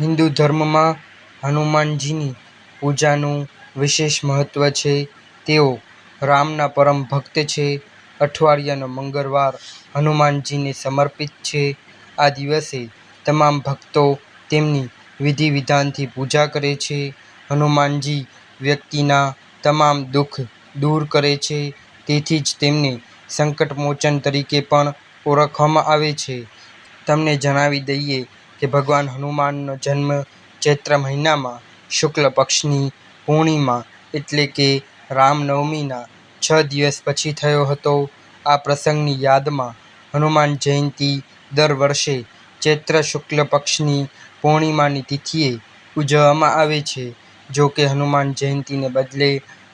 હિન્દુ ધર્મમાં હનુમાનજીની પૂજાનું વિશેષ મહત્ત્વ છે. તેઓ રામના પરમ ભક્ત છે. અઠવાડિયાનો મંગળવાર હનુમાનજીને સમર્પિત છે. આ દિવસે તમામ ભક્તો તેમની વિધિ-વિધાનથી પૂજા કરે છે. હનુમાનજી વ્યક્તિના તમામ દુઃખ દૂર કરે છે. તેથી જ તેમને સંકટમોચન તરીકે પણ ઓળખવામાં આવે છે. તમને જણાવી દઈએ કે ભગવાન હનુમાનનો જન્મ ચૈત્ર મહિનામાં શુક્લ પક્ષની પૂર્ણિમા એટલે કે રામનવમીના છ દિવસ પછી થયો હતો. આ પ્રસંગની યાદમાં હનુમાન જયંતિ દર વર્ષે ચૈત્ર શુક્લ પક્ષની પૂર્ણિમાની તિથિએ ઉજવવામાં આવે છે. જો કે હનુમાન જયંતિને બદલે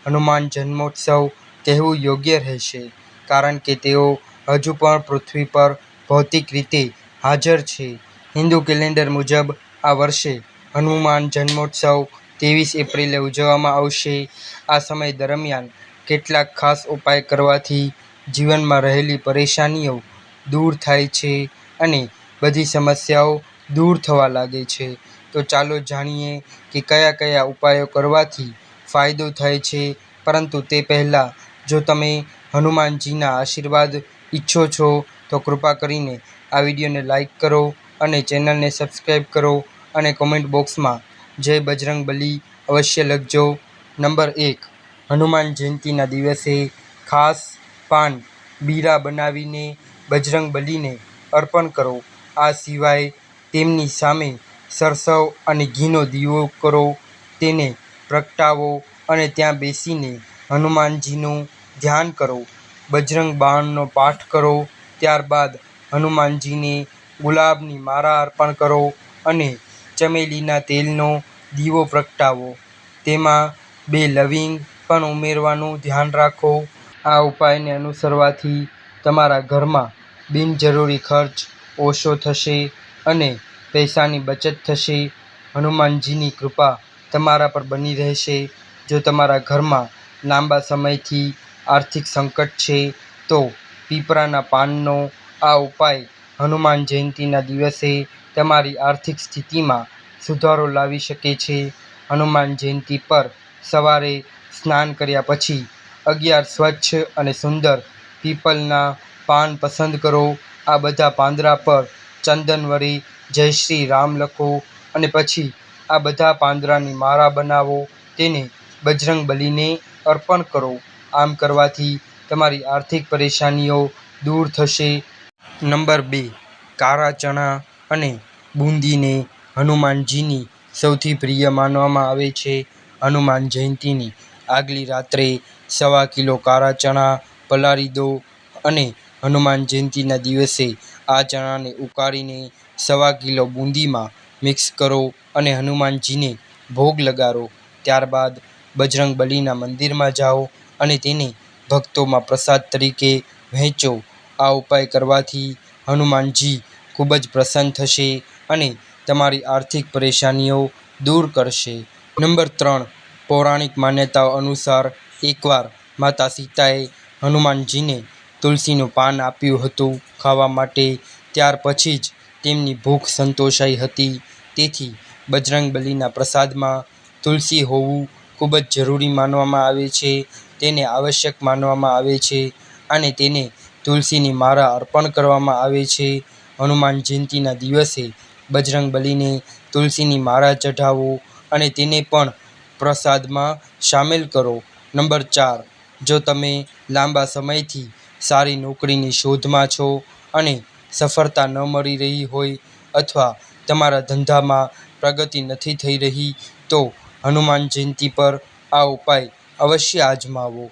હનુમાન જન્મોત્સવ કહેવું યોગ્ય રહેશે, કારણ કે તેઓ હજુ પણ પૃથ્વી પર ભૌતિક રીતે હાજર છે. હિન્દુ કેલેન્ડર મુજબ આ વર્ષે હનુમાન જન્મોત્સવ ત્રેવીસ એપ્રિલે ઉજવવામાં આવશે. આ સમય દરમિયાન કેટલાક ખાસ ઉપાય કરવાથી જીવનમાં રહેલી પરેશાનીઓ દૂર થાય છે અને બધી સમસ્યાઓ દૂર થવા લાગે છે. તો ચાલો જાણીએ કે કયા કયા ઉપાયો કરવાથી ફાયદો થાય છે. પરંતુ તે પહેલાં જો તમે હનુમાનજીના આશીર્વાદ ઈચ્છો છો, તો કૃપા કરીને આ વિડીયોને લાઈક કરો અને ચેનલને સબસ્ક્રાઈબ કરો અને કોમેન્ટ બોક્સમાં જય બજરંગબલી અવશ્ય લખજો. નંબર એક હનુમાન જયંતિના દિવસે ખાસ પાન બીરા બનાવીને બજરંગબલીને અર્પણ કરો. આ સિવાય તેમની સામે સરસવ અને ઘીનો દીવો કરો, તેને પ્રગટાવો અને ત્યાં બેસીને હનુમાનજીનું ધ્યાન કરો. બજરંગ બાણનો પાઠ કરો. ત્યારબાદ હનુમાનજીને ગુલાબની માળા અર્પણ કરો અને ચમેલીના તેલનો દીવો પ્રગટાવો. તેમાં બે લવિંગ પણ ઉમેરવાનું ધ્યાન રાખો. આ ઉપાયને અનુસરવાથી તમારા ઘરમાં બિનજરૂરી ખર્ચ ઓછો થશે અને પૈસાની બચત થશે. હનુમાનજીની કૃપા તમારા પર બની રહેશે. જો તમારા ઘરમાં લાંબા સમયથી આર્થિક સંકટ છે, તો પીપળાના પાનનો આ ઉપાય હનુમાન જયંતીના દિવસે તમારી આર્થિક સ્થિતિમાં સુધારો લાવી શકે છે. હનુમાન જયંતિ પર સવારે સ્નાન કર્યા પછી અગિયાર સ્વચ્છ અને સુંદર પીપલના પાન પસંદ કરો. આ બધા પાંદડા પર ચંદન વડે જય શ્રી રામ લખો અને પછી આ બધા પાંદડાની માળા બનાવો તેને બજરંગબલીને અર્પણ કરો. આમ કરવાથી તમારી આર્થિક પરેશાનીઓ દૂર થશે. નંબર બે, કાળા ચણા અને બુંદીને હનુમાનજીની સૌથી પ્રિય માનવામાં આવે છે. હનુમાન જયંતીની આગલી રાત્રે સવા કિલો કાળા ચણા પલાળી દો અને હનુમાન જયંતીના દિવસે આ ચણાને ઉકાળીને સવા કિલો બુંદીમાં મિક્સ કરો અને હનુમાનજીને ભોગ લગાડો. ત્યારબાદ બજરંગબલીના મંદિરમાં જાઓ અને તેને ભક્તોમાં પ્રસાદ તરીકે વહેંચો. આ ઉપાય કરવાથી હનુમાનજી ખૂબ જ પ્રસન્ન થશે અને તમારી આર્થિક પરેશાનીઓ દૂર કરશે. નંબર ત્રણ, પૌરાણિક માન્યતાઓ અનુસાર એકવાર માતા સીતાએ હનુમાનજીને તુલસીનું પાન આપ્યું હતું ખાવા માટે. ત્યાર પછી જ તેમની ભૂખ સંતોષાઈ હતી. તેથી બજરંગબલીના પ્રસાદમાં તુલસી હોવું ખૂબ જ જરૂરી માનવામાં આવે છે. તેને આવશ્યક માનવામાં આવે છે અને તેને તુલસીની માળા અર્પણ કરવામાં આવે છે. હનુમાન જયંતીના દિવસે બજરંગ બલીને તુલસીની માળા ચઢાવો અને તેને પણ પ્રસાદમાં સામેલ કરો. નંબર ચાર, જો તમે લાંબા સમયથી સારી નોકરીની શોધમાં છો અને સફળતા ન મળી રહી હોય અથવા તમારા ધંધામાં પ્રગતિ નથી થઈ રહી, તો હનુમાન જયંતી પર આ ઉપાય અવશ્ય અજમાવો.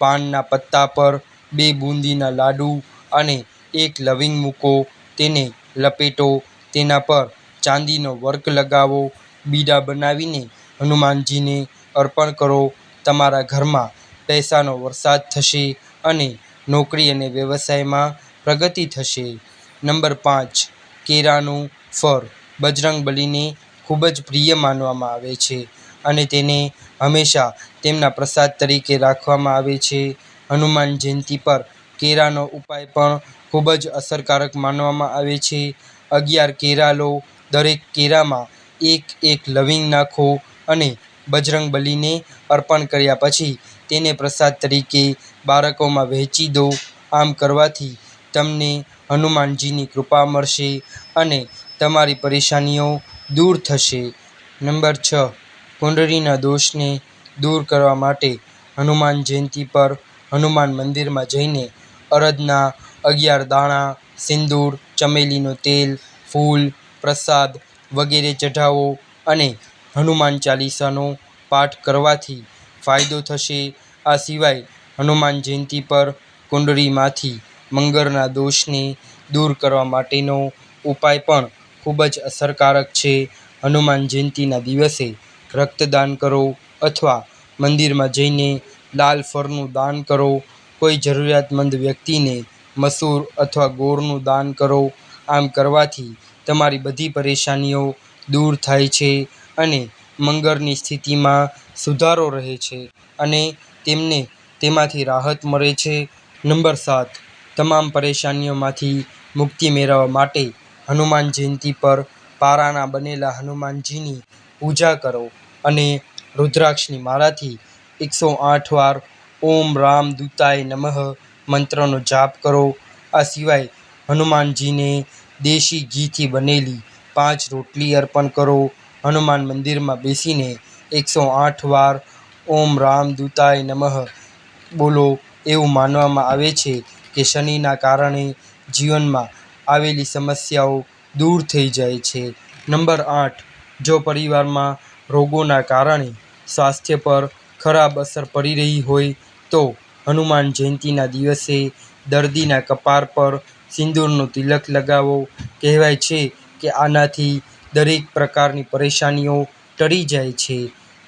પાનના પત્તા પર બે બુંદીના લાડુ અને એક લવિંગ મૂકો, તેને લપેટો, તેના પર ચાંદીનો વર્ક લગાવો, બીડા બનાવીને હનુમાનજીને અર્પણ કરો. તમારા ઘરમાં પૈસાનો વરસાદ થશે અને નોકરી અને વ્યવસાયમાં પ્રગતિ થશે. નંબર પાંચ કેળાનું ફળ બજરંગબલીને ખૂબ જ પ્રિય માનવામાં આવે છે અને તેને હંમેશા તેમના પ્રસાદ તરીકે રાખવામાં આવે છે. હનુમાન જયંતી પર કેરાનો ઉપાય પણ ખૂબ જ અસરકારક માનવામાં આવે છે. અગિયાર કેરા લો, દરેક કેળામાં એક એક લવિંગ નાખો અને બજરંગબલીને અર્પણ કર્યા પછી તેને પ્રસાદ તરીકે બાળકોમાં વહેંચી દો. આમ કરવાથી તમને હનુમાનજીની કૃપા મળશે અને તમારી પરેશાનીઓ દૂર થશે. નંબર છ કુંડળીના દોષને દૂર કરવા માટે હનુમાન જયંતી પર હનુમાન મંદિરમાં જઈને અડદના અગિયાર દાણા, સિંદૂર, ચમેલીનું તેલ, ફૂલ, પ્રસાદ વગેરે ચઢાવો અને હનુમાન ચાલીસાનો પાઠ કરવાથી ફાયદો થશે. આ સિવાય હનુમાન જયંતી પર કુંડળીમાંથી મંગળના દોષને દૂર કરવા માટેનો ઉપાય પણ ખૂબ જ અસરકારક છે. હનુમાન જયંતીના દિવસે રક્તદાન કરો અથવા મંદિરમાં જઈને લાલ ફળનું દાન કરો. કોઈ જરૂરિયાતમંદ વ્યક્તિને મસૂર અથવા ગોળનું દાન કરો. આમ કરવાથી તમારી બધી પરેશાનીઓ દૂર થાય છે અને મંગળની સ્થિતિમાં સુધારો રહે છે અને તેમને તેમાંથી રાહત મળે છે. નંબર સાત, તમામ પરેશાનીઓમાંથી મુક્તિ મેળવવા માટે હનુમાન જયંતી પર પારાના બનેલા હનુમાનજીની પૂજા કરો અને રુદ્રાક્ષની માળાથી એકસો આઠ વાર ઓમ રામ દૂતાય નમઃ મંત્રનો જાપ કરો. આ સિવાય હનુમાનજીને દેશી ઘીથી બનેલી પાંચ રોટલી અર્પણ કરો. હનુમાન મંદિરમાં બેસીને એકસો આઠ વાર ઓમ રામ દૂતાય નમઃ બોલો એવું માનવામાં આવે છે કે શનિના કારણે જીવનમાં આવેલી સમસ્યાઓ દૂર થઈ જાય છે. નંબર આઠ જો પરિવારમાં રોગોના કારણે સ્વાસ્થ્ય પર ખરાબ અસર પડી રહી હોય તો હનુમાન જયંતીના દિવસે દર્દીના કપાળ પર સિંદૂરનું તિલક લગાવો. કહેવાય છે કે આનાથી દરેક પ્રકારની પરેશાનીઓ ટળી જાય છે.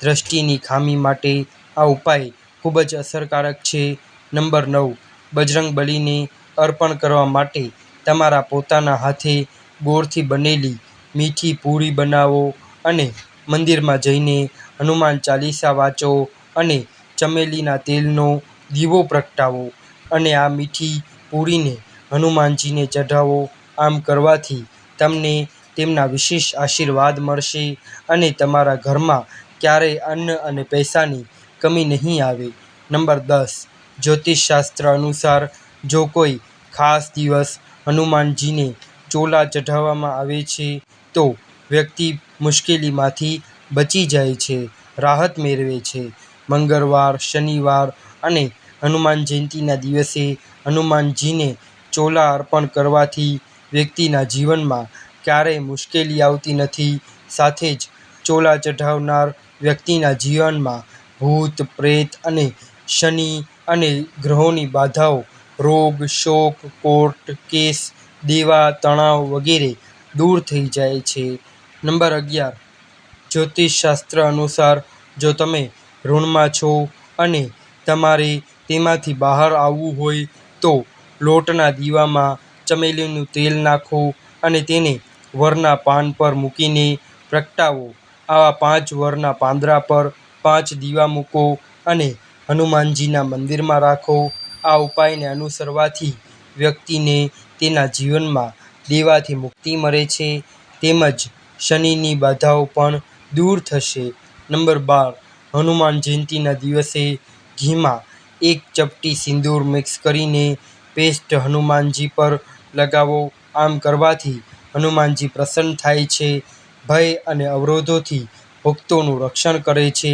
દ્રષ્ટિની ખામી માટે આ ઉપાય ખૂબ જ અસરકારક છે. નંબર નવ બજરંગબલીને અર્પણ કરવા માટે તમારા પોતાના હાથે ગોળથી બનેલી મીઠી પૂરી બનાવો અને મંદિરમાં જઈને હનુમાન ચાલીસા વાંચો અને ચમેલીના તેલનો દીવો પ્રગટાવો અને આ મીઠી પૂરીને હનુમાનજીને ચઢાવો. આમ કરવાથી તમને તેમના વિશેષ આશીર્વાદ મળશે અને તમારા ઘરમાં ક્યારેય અન્ન અને પૈસાની કમી નહીં આવે. નંબર દસ જ્યોતિષશાસ્ત્ર અનુસાર જો કોઈ ખાસ દિવસ હનુમાનજીને ચોલા ચઢાવવામાં આવે છે તો વ્યક્તિ મુશ્કેલીમાંથી બચી જાય છે, રાહત મેળવે છે. મંગળવાર, શનિવાર અને હનુમાન જયંતીના દિવસે હનુમાનજીને ચોલા અર્પણ કરવાથી વ્યક્તિના જીવનમાં ક્યારેય મુશ્કેલી આવતી નથી. સાથે જ ચોલા ચઢાવનાર વ્યક્તિના જીવનમાં ભૂત, પ્રેત અને શનિ અને ગ્રહોની બાધાઓ, રોગ, શોક, કોર્ટ કેસ, દેવા, તણાવ વગેરે દૂર થઈ જાય છે. નંબર અગિયાર જ્યોતિષશાસ્ત્ર અનુસાર જો તમે ઋણમાં છો અને તમારે તેમાંથી બહાર આવવું હોય તો લોટના દીવામાં ચમેલીનું તેલ નાખો અને તેને વરના પાન પર મૂકીને પ્રગટાવો. આવા પાંચ વરના પાંદડા પર પાંચ દીવા મૂકો અને હનુમાનજીના મંદિરમાં રાખો. આ ઉપાયને અનુસરવાથી વ્યક્તિને તેના જીવનમાં દેવાથી મુક્તિ મળે છે તેમજ શનિની બાધાઓ પણ દૂર થશે. નંબર બાર હનુમાન જયંતીના દિવસે ઘીમાં એક ચપટી સિંદૂર મિક્સ કરીને પેસ્ટ હનુમાનજી પર લગાવો. આમ કરવાથી હનુમાનજી પ્રસન્ન થાય છે, ભય અને અવરોધોથી ભક્તોનું રક્ષણ કરે છે.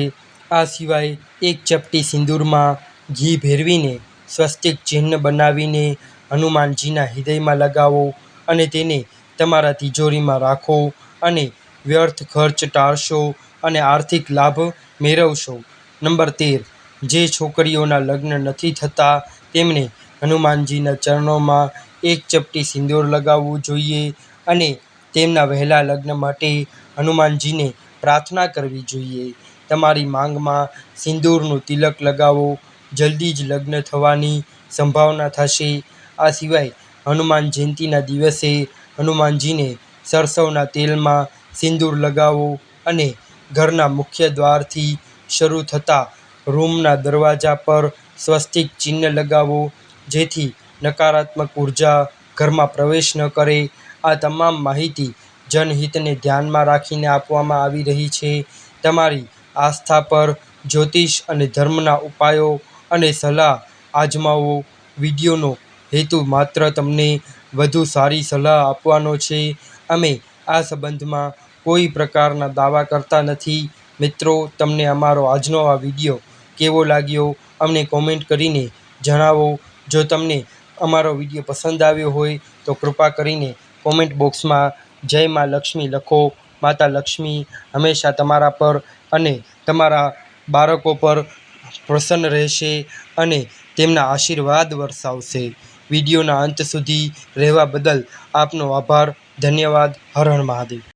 આ સિવાય એક ચપટી સિંદૂરમાં ઘી ભેરવીને સ્વસ્તિક ચિહ્ન બનાવીને હનુમાનજીના હૃદયમાં લગાવો અને તેને તમારા તિજોરીમાં રાખો અને વ્યર્થ ખર્ચ ટાળશો અને આર્થિક લાભ મેળવશો. નંબર તેર જે છોકરીઓના લગ્ન નથી થતા તેમણે હનુમાનજીના ચરણોમાં એક ચપટી સિંદૂર લગાવવું જોઈએ અને તેમના વહેલા લગ્ન માટે હનુમાનજીને પ્રાર્થના કરવી જોઈએ. તમારી માંગમાં સિંદૂરનું તિલક લગાવો, જલ્દી જ લગ્ન થવાની સંભાવના થશે. આ સિવાય હનુમાન જયંતીના દિવસે હનુમાનજીને સરસવના તેલમાં સિંદૂર લગાવો અને ઘરના મુખ્ય દ્વારથી શરૂ થતા રૂમના દરવાજા પર સ્વસ્તિક ચિહ્ન લગાવો, જેથી નકારાત્મક ઊર્જા ઘરમાં પ્રવેશ ન કરે. આ તમામ માહિતી જનહિતને ધ્યાનમાં રાખીને આપવામાં આવી રહી છે. તમારી આસ્થા પર જ્યોતિષ અને ધર્મના ઉપાયો અને સલાહ આજમાવો. વિડીયોનો હેતુ માત્ર તમને વધુ સારી સલાહ આપવાનો છે. અમે આ સંબંધમાં કોઈ પ્રકારના દાવા કરતા નથી. મિત્રો, તમને અમારો આજનો આ વીડિયો કેવો લાગ્યો? અમને કોમેન્ટ કરીને જણાવો. જો તમને અમારો વીડિયો પસંદ આવ્યો હોય, તો કૃપા કરીને કોમેન્ટ બોક્સમાં જય માં લક્ષ્મી લખો. માતા લક્ષ્મી હંમેશા તમારા પર અને તમારા બાળકો પર પ્રસન્ન રહેશે અને તેમના આશીર્વાદ વરસાવશે. વિડીયોના અંત સુધી રહેવા બદલ આપનો આભાર. ધન્યવાદ. હર મહાદેવ.